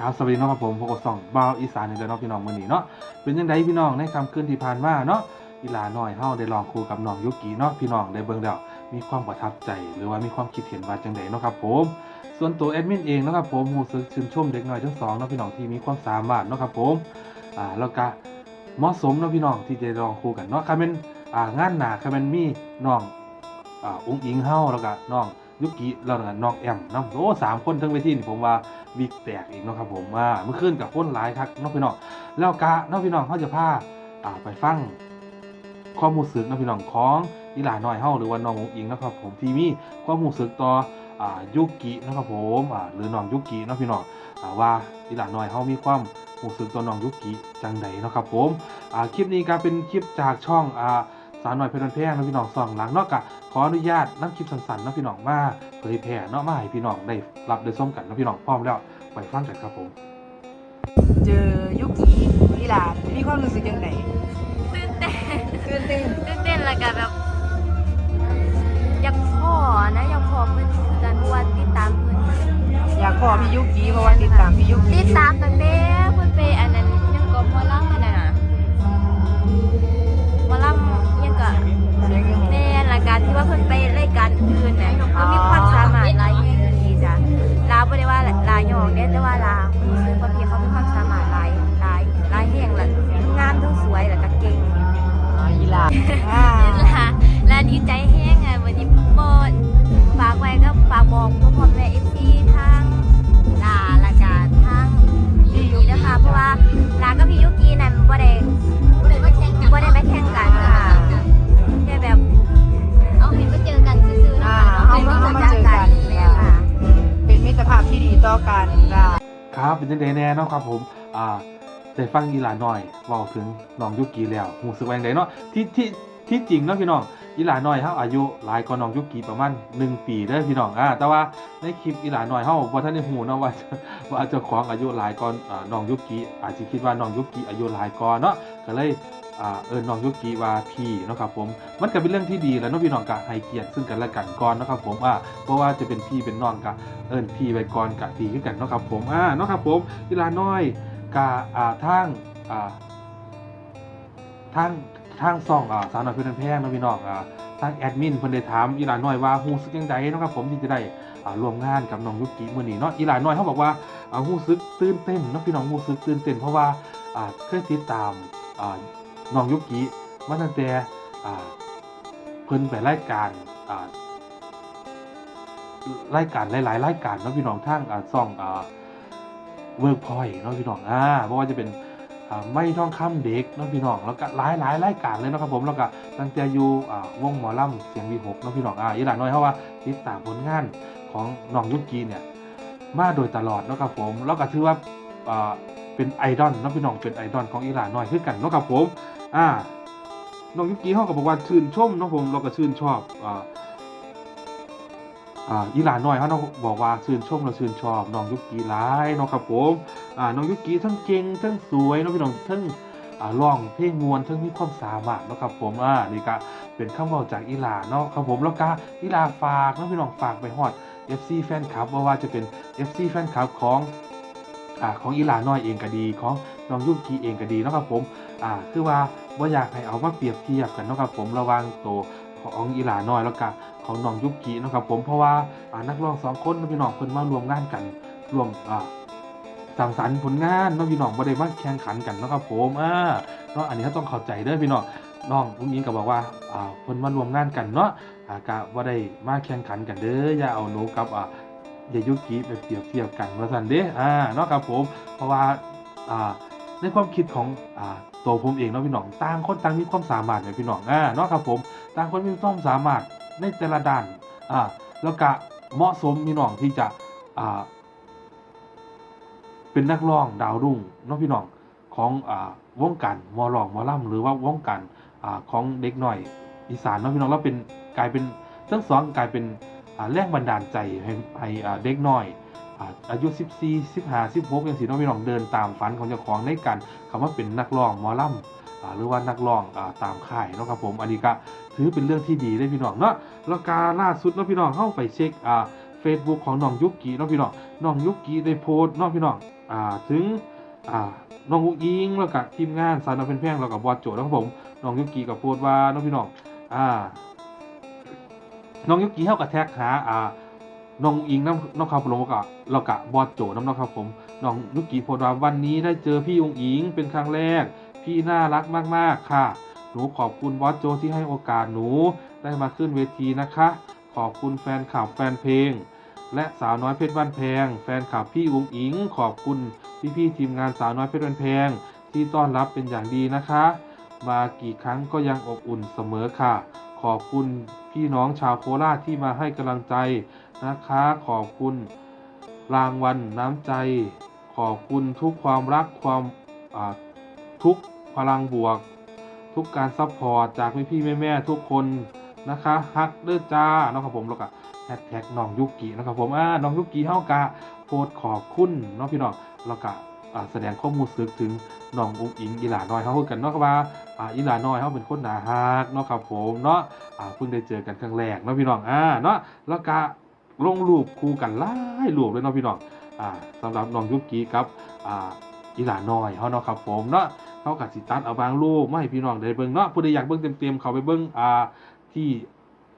ครับสวัสดีเนาะครับผมพวกสองบ่าวอีสานในเดือนน้องพี่น้องมื้อนี้เนาะเป็นยังไงพี่น้องในคำคืนที่ผ่านมาเนาะอีลาน้อยเฮาได้ลองคูกับน้องยุกิเนาะพี่น้องได้เบิ่งแล้วมีความประทับใจหรือว่ามีความคิดเห็นว่าจังไดเนาะครับผม ส่วนตัวแอดมินเองเนาะครับผมรู้สึกชื่นชมเด็กน้อยทั้งสองเนาะพี่น้องที่มีความสามารถเนาะครับผมอ่าแล้วก็เหมาะสมเนาะพี่น้องที่จะลองคูกันเนาะคันเป็นอ่างานหนาคันเป็นมีน้องอ่าอุ้งอิงเฮาแล้วก็น้อง ยุกิแล้วก็น้องแอมเนาะโอ้สามคนทั้งเวทีนี่ผมว่าวิกแตกอีกเนาะครับผมว่าเมื่อคืนกับคนหลายครับน้องพี่น้องแล้วกะน้องพี่น้องเขาจะพาอ่าไปฟังความรู้สึกน้องพี่น้องของอีหลาน้อยเฮาหรือว่าน้ององอิงนะครับผมที่มีความรู้สึกต่ออ่ายุกินะครับผมอ่าหรือน้องยุกิเนาะพี่น้องอ่าว่าอีหลาน้อยเฮามีความรู้สึกต่อน้องยุกิจังใดเนาะครับผมอ่าคลิปนี้ก็เป็นคลิปจากช่องอ่า สาวน้อยเพลินแพงเนาะพี่น้องสองหลังเนาะกะขออนุญาตนำคลิปสั้นๆเนาะพี่น้องมาเผยแพร่เนาะมาให้พี่น้องได้รับได้ชมกันเนาะพี่น้องพร้อมแล้วไปฟังกันครับผม เจอยุกิอีหลานมีความรู้สึกยังไงตื่นเต้นตื่นเต้นตื่นเต้นแล้วก็แบบอยากขอนะอยากขอเพื่อนกันว่าติดตามเพื่อนอยากขอพี่ยุกิเพราะว่าติดตามพี่ยุกิติดตามตั้งแต่เพื่อนไปอันนั้นยังก็หมอลำอันนั้น นจังไดแน่เนาะครับผมอ่าได้ฟังอีหลาน้อยเว้าถึงน้องยุกีแล้วหูสึกว่าจังไดเนาะที่ที่ที่จริงเนาะพี่น้องอีหลาน้อยเฮาอายุหลายกว่าน้องยุกีประมาณ1ปีเด้อพี่น้องอ่าแต่ว่าในคลิปอีหลาน้อยเฮาบ่ทันได้ฮู้เนาะว่าว่าเจ้าของอายุหลายกว่าอ่าน้องยุกีอาจสิคิดว่าน้องยุกีอายุหลายกว่าเนาะ ก็เลยเอินน้องยุกิว่าพี่นะครับผมมันก็เป็นเรื่องที่ดีแล้วเนาะพี่น้องก็ให้เกียรติซึ่งกันและกันก่อนนะครับผมอ่าเพราะว่าจะเป็นพี่เป็นน้องก็เอินพี่ไว้ก่อนกะดีขึ้นกันนะครับผมอ่านะครับผมกีฬาน้อยกะอ่าทางอ่าทางทางซ่องอ่าสาวน้อยเพื่อนแพงเนาะพี่น้องอ่าทางแอดมินเพิ่นได้ถามอีหลาน้อยว่าฮู้สึกจังไดเนะครับผมที่จะได้อ่าร่วมงานกับน้องยุกิมื้อนี้เนาะอีหลาน้อยเขาบอกว่าอ่าฮู้สึกตื่นเต้นเนาะพี่น้องฮู้สึกตื่นเต้นเพราะว่าอ่าเคยติดตาม น้องยุกิมาตั้งแต่เพิ่นไปรายการอ่ารายการหลายๆรายการเนาะพี่น้องทางซ่องเวิร์กพอยเนาะพี่น้องอ่าเพราะว่าจะเป็นไม่ท่องคำเด็กเนาะพี่น้องแล้วก็หลายหลายๆรายการเลยเนาะครับผมแล้วก็ตั้งแต่อยู่วงหมอลำเสียงวีหกเนาะพี่น้องอ่าอีหลานน้อยเขาะว่าติดตามผลงานของน้องยุกีเนี่ยมาโดยตลอดเนาะครับผมแล้วก็ถือว่า เป็นไอดอลเนาะพี่น้องเป็นไอดอลของอีหลานน้อยคือกันเนาะครับผม อ่าน้องยุกีเขาก็บอกว่าชื่นชมเนาะผมเราก็ชื่นชอบอ่าอ่าอีหลานน้อยเขาเนาะบอกว่าชื่นชมเราชื่นชอบน้องยุกิหลายเนาะครับผมอ่าน้องยุกิทั้งเก่งทั้งสวยเนาะพี่น้องทั้งอ่าร้องเพลงมวนทั้งมีความสามารถนะครับผมอ่านี่ก็เป็นคำเว้าจากอีหลาเนาะครับผมแล้วก็อีหลาฝากเนาะพี่น้องฝากไปฮอด FC แฟนคลับว่าว่าจะเป็น FC แฟนคลับของ อของอีหลาน้อยเองก็ดีของน้องยุกิเองก็ดีนะครับผมอ่าคือว่าบ่อยากให้เอามาเปรียบเทียบกันนะครับผมระว่างตัวของอีหลาน้อยแล้วก็ของน้องยุกินะครับผมเพราะว่าอ่านักร้องสองคนเนาะพี่น้องเพิ่นมารวมงานกันรวมอ่าสังสรรค์ผลงานเนาะพี่น้องบ่ได้มาแข่งขันกันนะครับผมอ่าเนาะอันนี้เราต้องเข้าใจเด้อพี่น้องน้องผู้หญิงก็บอกว่าอ่าเพิ่นมารวมงานกันเนาะอ่ากะบ่ได้มาแข่งขันกันเด้ออย่าเอาหนูกับอ่า ยายุกิไปเปรียบเทียบกันว่าซั่นเด้อ่าเนาะครับผมเพราะว่าอ่าในความคิดของอ่าตัวผมเองเนาะพี่น้องต่างคนต่างมีความสามารถเนี่ยพี่น้องอ่าเนาะครับผมต่างคนมีความสามารถในแต่ละด้านอ่าแล้วก็เหมาะสมพี่น้องที่จะอ่าเป็นนักร้องดาวรุ่งเน้อพี่น้องของอ่าวงการมอร้องมอล่ำหรือว่าวงการอ่าของเด็กหน่อยอีสานเน้อพี่น้องแล้วเป็นกลายเป็นทั้งสองกลายเป็น แรงบันดาลใจให้ใหเด็กน้อยอ่าอายุ 14 15 16ย่างสีน้องพี่น้องเดินตามฝันของเจ้าของในการคำว่าเป็นนักร้องมอล่ำอ่าหรือว่านักร้องอตามค่ายนะครับผมอันนี้ก็ถือเป็นเรื่องที่ดีเลยพี่น้องเนาะแล้วการล่าสุดเนาะพี่น้องเข้าไปเช็คอ่า Facebook ของน้องยุกิเนาะพี่น้องน้องยุกิได้โพสต์เนาะพี่น้องอถึงน้องอุ้งอิงแล้วก็ทีมงานสารนเป็นแพงแล้วก็บอสโจแล้วครับผมน้องยุกิก็โพสต์ว่าเนาะพี่น้องอ่า น้องยุกิเฮาก็แท็กหาอ่าน้องอุ้งอิงน้ำน้องครับผมแล้วก็แล้วก็บอสโจน้ำเนาะครับผมน้องยุกิโพสต์ว่าวันนี้ได้เจอพี่อุ้งอิงเป็นครั้งแรก พี่น่ารักมากๆค่ะ หนูขอบคุณบอสโจที่ให้โอกาสหนูได้มาขึ้นเวทีนะคะ ขอบคุณแฟนคลับแฟนเพลง และสาวน้อยเพชรบ้านแพง แฟนคลับพี่อุ้งอิง ขอบคุณพี่ๆทีมงานสาวน้อยเพชรบ้านแพง ที่ต้อนรับเป็นอย่างดีนะคะ มากี่ครั้งก็ยังอบอุ่นเสมอค่ะ ขอบคุณพี่น้องชาวโคราชที่มาให้กำลังใจนะคะ ขอบคุณรางวัลน้ำใจ ขอบคุณทุกความรักความทุกพลังบวก ทุกการซัพพอร์ตจากพี่ๆแม่ๆทุกคนนะคะฮักเด้อจ้านะครับผมแล้วก็แฮชแท็กน้องยุกินะครับผมอ่าน้องยุกิเฮากะโพสขอบคุณเนาะพี่น้องแล้วก็ แสดงข้อมูลสึกถึงน้องอุ้งอิงอีหลาน้อยเฮาคือกันเนาะครับว่าอ่าอีหลาน้อยเฮาเป็นคนหนาฮักเนาะครับผมเนาะเพิ่งได้เจอกันครั้งแรกเนาะพี่น้องอ่าเนาะแล้วก็ลงรูปคู่กันหลายรูปเลยเนาะพี่น้องอ่าสำหรับน้องยุกิกับอ่าอีหลาน้อยเฮาเนาะครับผมเนาะเขากับสิตัดเอาบางรูปไมาให้พี่น้องได้เบิ่งเนาะผู้ใดอยากเบิ่งเต็มๆเขาไปเบิ่งอ่าที่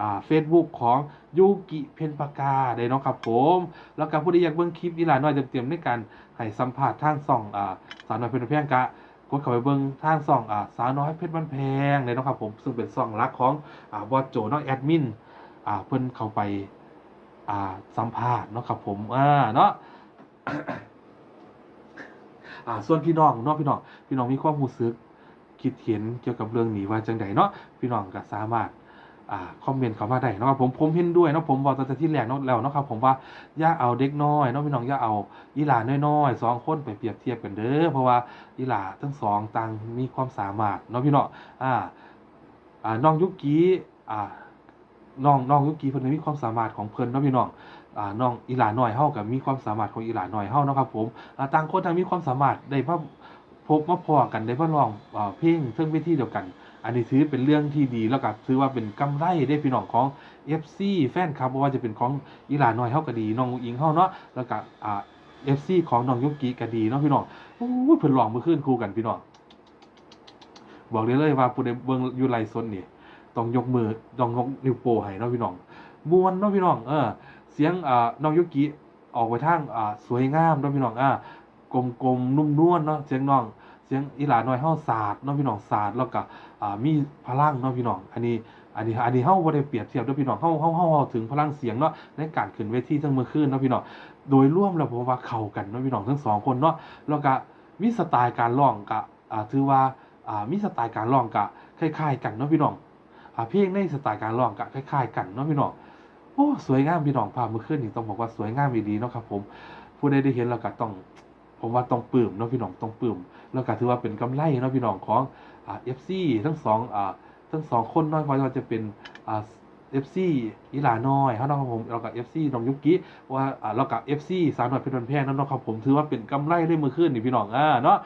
อ่า Facebook ของยูกิเพนปากาได้นะครับผม แล้วก็ผู้ใดอยากเบิ่งคลิปอีหลาน้อยเต็มๆในการให้สัมภาษณ์ทางช่องอ่าสาวน้อยเพชรบ้านแพงกะกดเข้าไปเบิ่งทางช่องอ่าสาวน้อยเพชรบ้านแพงเลยนะครับผม ซึ่งเป็นช่องหลักของอ่าบอสโจเนาะแอดมินอ่าเพิ่นเข้าไปอ่าสัมภาษณ์เนาะครับผมอ่าเนาะอ่าส่วนพี่น้องเนาะพี่น้องพี่น้องมีความรู้สึกคิดเห็นเกี่ยวกับเรื่องนี้ว่าจังใดเนาะพี่น้องก็สามารถ อ่าคอมเมนต์เข้ามาได้เนาะครับผมผมเห็นด้วยเนาะผมบอกตั้งแต่ที่แรกเนาะแล้วเนาะครับผมว่าอย่าเอาเด็กน้อยเนาะพี่น้องอย่าเอาอีหลาน้อยๆสองคนไปเปรียบเทียบกันเด้อเพราะว่าอีหลาทั้งสองต่างมีความสามารถเนาะพี่น้องอ่าอ่าน้องยุกิอ่าน้องน้องยุกิเพิ่นมีความสามารถของเพิ่นเนาะพี่น้องอ่าน้องอีหลาน้อยเฮากับมีความสามารถของอีหลาน้อยเฮาเนาะครับผมอ่าต่างคนต่างมีความสามารถได้มาพบมาพอกันได้มาลองอ่าเพลงเทิงเวทีเดียวกัน อันนี้ถือเป็นเรื่องที่ดีแล้วก็ถือว่าเป็นกำไรได้พี่น้องของ FC แฟนคลับบ่ว่าจะเป็นของอีหลาน้อยเฮาก็ดีน้องอิงเฮาเนาะแล้วก็อ่า FC ของน้องยุกิก็ดีเนาะพี่น้องโอ้ยเพิ่นร้องมื่อคืนคู่กันพี่น้องบอกเลยเลยว่าผู้ใดเบิ่งอยู่ไลฟ์สดนี่ต้องยกมือต้องยกนิ้วโป้ให้เนาะพี่น้องม่วนเนาะพี่น้องเออเสียงอ่าน้องยุกิออกไปทางอ่าสวยงามเนาะพี่น้องอ่ากลมๆนุ่มนวลเนาะเสียงน้องเสียงอีหลาน้อยเฮาศาสตร์เนาะพี่น้องศาสตร์แล้วก็ มีพลังเนาะพี่น้อง อันนี้ อันนี้ อันนี้เฮาบ่ได้เปรียบเทียบเด้อพี่น้องเฮาเฮาเฮาเฮาถึงพลังเสียงเนาะในการขึ้นเวทีทั้งเมื่อคืนเนาะพี่น้อง โดยร่วมแล้วผมว่าเข้ากันเนาะพี่น้องทั้งสองคนเนาะ แล้วก็มีสไตล์การร้องก็อ่าถือว่าอ่ามีสไตล์การร้องก็คล้ายๆ กันเนาะพี่น้องอ่าเพลงในสไตล์การร้องก็คล้ายๆ กันเนาะพี่น้อง โอ้ สวยงามพี่น้องภาพเมื่อคืนนี่ต้องบอกว่าสวยงามดีเนาะครับผม ผู้ใดได้เห็นแล้วก็ต้อง ผมว่าต้องปลื้มเนาะพี่น้องต้องปลื้มแล้วก็ถือว่าเป็นกำไรเนาะพี่น้องของอ่าเอฟซีทั้งสองอ่าทั้งสองคนเนาะไม่ว่าจะเป็นอ่าเอฟซีอีหลาน้อยเขาเนาะครับผมเรากับเอฟซีน้องยุกิว่าอ่ากับเอฟซีสามหน่อยเพชรบันแพงนั่นเนาะครับผมถือว่าเป็นกำไรได้เมื่อคืนนี่พี่น้องอ่าเนาะ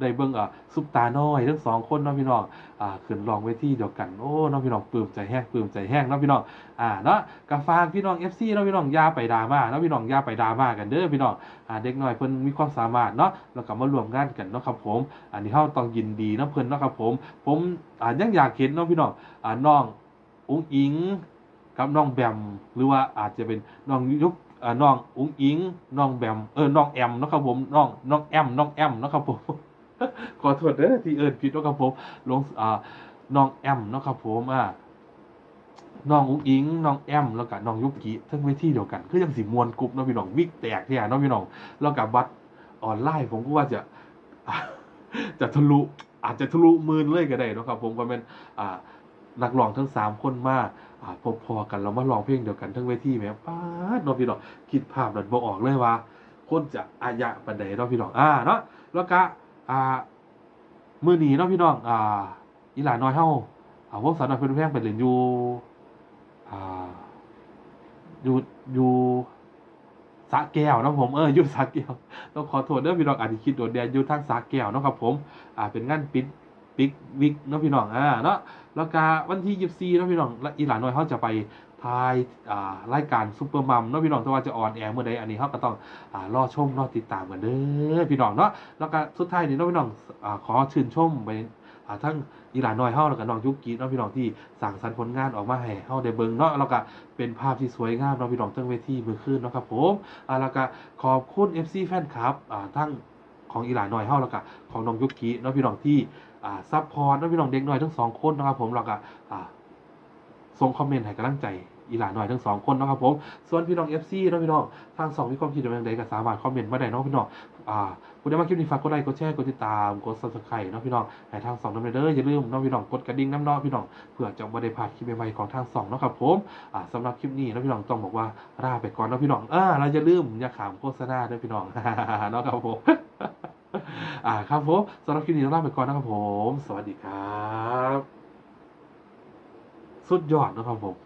ได้เบิ่งอ่าซุปตาน้อยทั้งสองคนเนาะพี่น้องอ่าขึ้นรองเวทีเดียวกันโอ้เนาะพี่น้องปลื้มใจแห้งปลื้มใจแห้งเนาะพี่น้องอ่าเนาะกับฝากพี่น้อง FC เนาะพี่น้องย่าไปดราม่าเนาะพี่น้องย่าไปดราม่ากันเด้อพี่น้องอ่าเด็กน้อยเพิ่นมีความสามารถเนาะแล้วก็มารวมงานกันเนาะครับผม อันนี้เฮาต้องยินดีเนาะเพิ่นเนาะครับผม ผมอ่ายังอยากเห็นเนาะพี่น้องอ่าน้องอุ้งอิงกับน้องแบมหรือว่าอาจจะเป็นน้องยุคน้องอุ้งอิงน้องแบมเออน้องแอมนะครับผมน้องน้องแอมน้องแอมนะครับผม ขอโทษเด้อที่เอิ้นผิดนาะครับผมลงอ่าน้องแอมนะครับผมอ่าน้องอุ้งอิงน้องแอมแล้วก็น้องยุกิทั้งเวทีเดียวกันคือยังสิมวนกรุ๊ปเนาะพี่น้องวิกแตกเนี่ยเนาะพี่น้องแล้วกับบัตรออนไลน์ผมก็ว่าจะจะทะลุอาจจะทะลุมื่นเลยก็ได้นะครับผมก็เป็นอ่านักร้องทั้งสามคนมาอ่าพบพอกันเรามาร้องเพลงเดียวกันทั้งเวทีแหม่ป้าดเนาะพี่น้องคิดภาพนั้นบ่ออกเลยว่าคนจะอายะปันใดเนาะพี่น้องอ่าเนาะแล้วก็ อ่ามื้อนีเนาะพี่น้องอ่าอีหลาน้อยเฮาอ่าวงสาวน้อยเพิ่นแพงไปเล่นอยู่อ่าอยู่อยู่สะแก้วเนาะผมเอออยู่สะแก้วต้องขอโทษเด้อพี่น้องอาจจะคิดโดดเด่นอยู่ทางสะแก้วเนาะครับผมอ่าเป็นงานปิดปิกวิกเนาะพี่น้องอ่าเนาะแล้วก็วันที่ยี่สี่เนาะพี่น้องและอีหลานน้อยเขาจะไป ทายอ่รายการซุปเปอร์มัมเนาะพี่น้องแต่ว่าจะออนแอร์เมื่อใดอันนี้เขาก็ต้องอ่ารอชมรอติดตามกันเด้อพี่น้องเนาะแล้วก็สุดท้ายนี่เนาะพี่น้องอขอชื่นชมไปทั้งอีหลานน้อยเฮาแล้วก็น้องยุกิเนาะพี่น้องที่สร้างสรรค์ผลงานออกมาให้เฮาได้เบิ่งเนาะแล้วก็เป็นภาพที่สวยงามเนาะพี่น้องทั้งเวทีมือคืนเนาะครับผมแล้วก็ขอบคุณ FC แฟนคลับทั้งของอีหลานน้อยเฮาแล้วก็ของน้องยุกิเนาะพี่น้องที่ซัพพอร์ตเนาะพี่น้องเด็กน้อยทั้งสองคนนะครับผมแล้วก็ส่งคอมเมนต์ให้กำลังใจ อีหลานหน่อยทั้งสองคนนะครับผม ส่วนพี่น้อง FC เนะพี่น้องทางสองมีความคิดเห็นอย่างไรก็สามารถคอมเมนต์มาได้นะพี่น้องอ่าคุณได้มาคลิปนี้ฝากกดไลค์กดแชร์กดติดตามกด subscribe เนาะพี่น้องให้ทางสองน้ำเด้ออย่าลืมเนาะพี่น้องกดกระดิ่งน้ำเนาะพี่น้องเพื่อจะไม่ได้พลาดคลิปใหม่ๆของทางสองนะครับผมอ่าสำหรับคลิปนี้นะพี่น้องต้องบอกว่าลาไปก่อนนะพี่น้องอ่าเราจะลืมอย่าขามโฆษณาด้วยพี่น้องนะครับผมอ่าครับผมสำหรับคลิปนี้ต้องลาไปก่อนนะครับผม สวัสดีครับ สุดยอดนะครับผม